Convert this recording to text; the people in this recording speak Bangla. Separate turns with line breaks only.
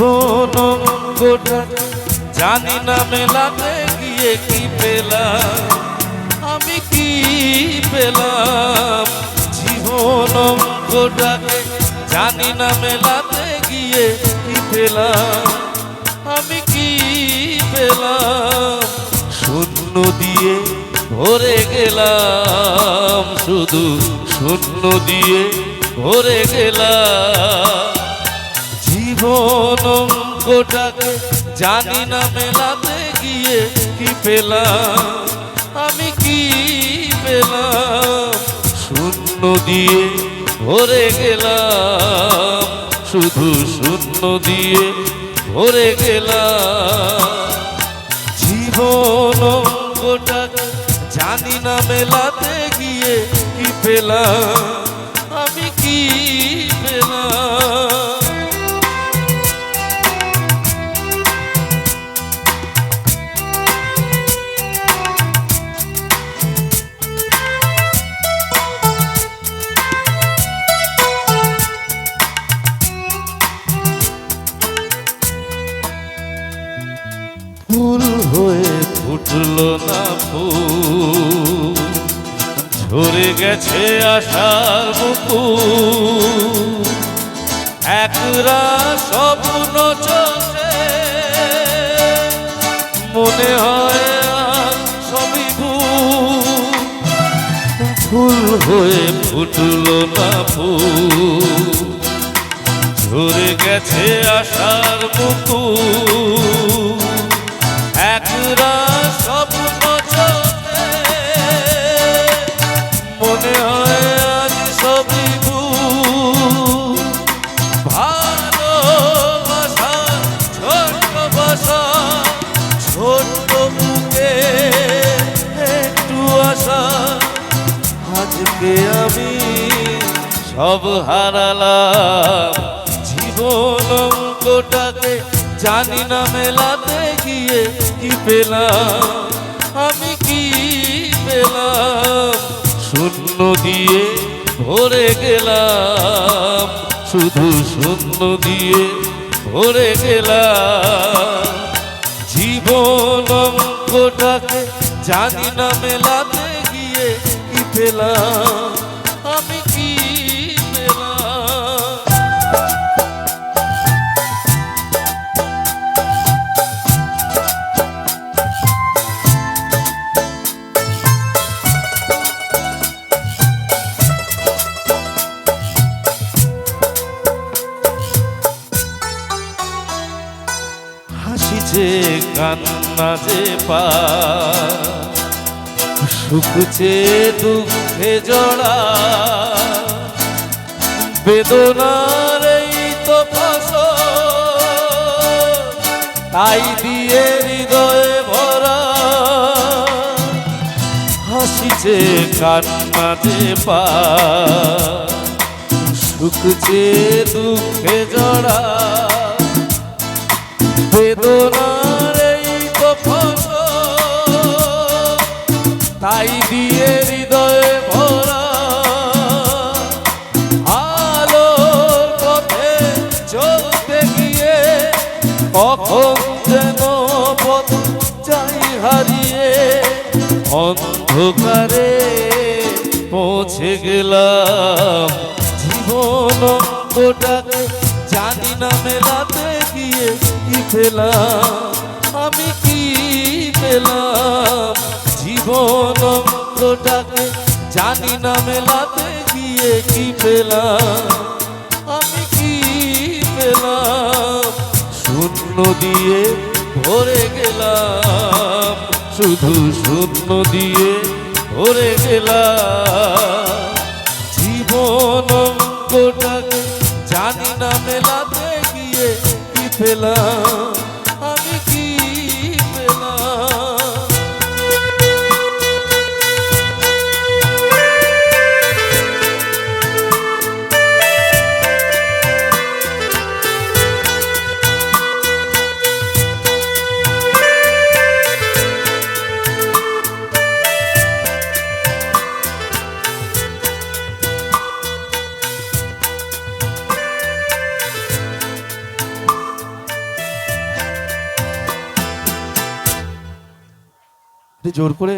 জীবন গোটা। জানি না মেলাতে গিয়ে কি পেলাম। আমি কি পেলাম? জীবন গোটাকে জানি না মেলাতে গিয়ে কি পেলাম। আমি কি পেলাম? শূন্য দিয়ে ভরে গেলাম। শুধু শূন্য দিয়ে ভরে গেলাম। জীবন অঙ্কটাকে জানি না মেলাতে গিয়ে কি পেলাম, আমি কি পেলাম? শূন্য দিয়ে ভরে গেলাম, শুধু শূন্য দিয়ে ভরে গেলাম। জীবন অঙ্কটাকে জানি না মেলাতে গিয়ে কি পেলাম না ঝরে গেছে আশার মুকুল। একরা স্বপ্ন চলে মনে হয় ফুল হয়ে ফুটলো না ফুল। ঝরে গেছে আশার মুকুল। স্বপ্ন চলছে মনে হয় আজ সবই ভুল। ভালোবাসা, ছোট্ট বাসা, ছোট্ট বুকে একটু আশা। আমি সব হারালাম, জীবন অঙ্কটাকে জানি না মেলাতে গিয়ে কি পেলাম, আমি কি পেলাম? শূন্য দিয়ে ভরে গেলাম, শুধু শূন্য দিয়ে ভরে গেলাম। জীবন অঙ্কটাকে জানি না মেলাতে গিয়ে কি পেলাম কান্না যে সুখছে দুঃখে জড়া, বেদনার এই তো তাই দিয়ে হৃদয়ে ভরা হাসিছে কান্না যে পা সুখছে দুঃখে জড়া। তাই দিয়ে হৃদয়ে ভরা আলোর পথে চলতে গিয়ে কখন যেন পথ চাই হারিয়ে অন্ধকারে পৌঁছে গেলাম। জীবন অঙ্কটাকে জানি না মেলাতে গিয়ে কি পেলাম, আমি কি পেলাম? জীবন অঙ্কটাকে জানি না মেলাতে গিয়ে কি পেলাম? আমি কি পেলাম? শূন্য দিয়ে ভরে গেলাম। শুধু শূন্য দিয়ে ভরে গেলাম। জীবন অঙ্কটাকে জানি না মেলাতে গিয়ে কি পেলাম? জোর করে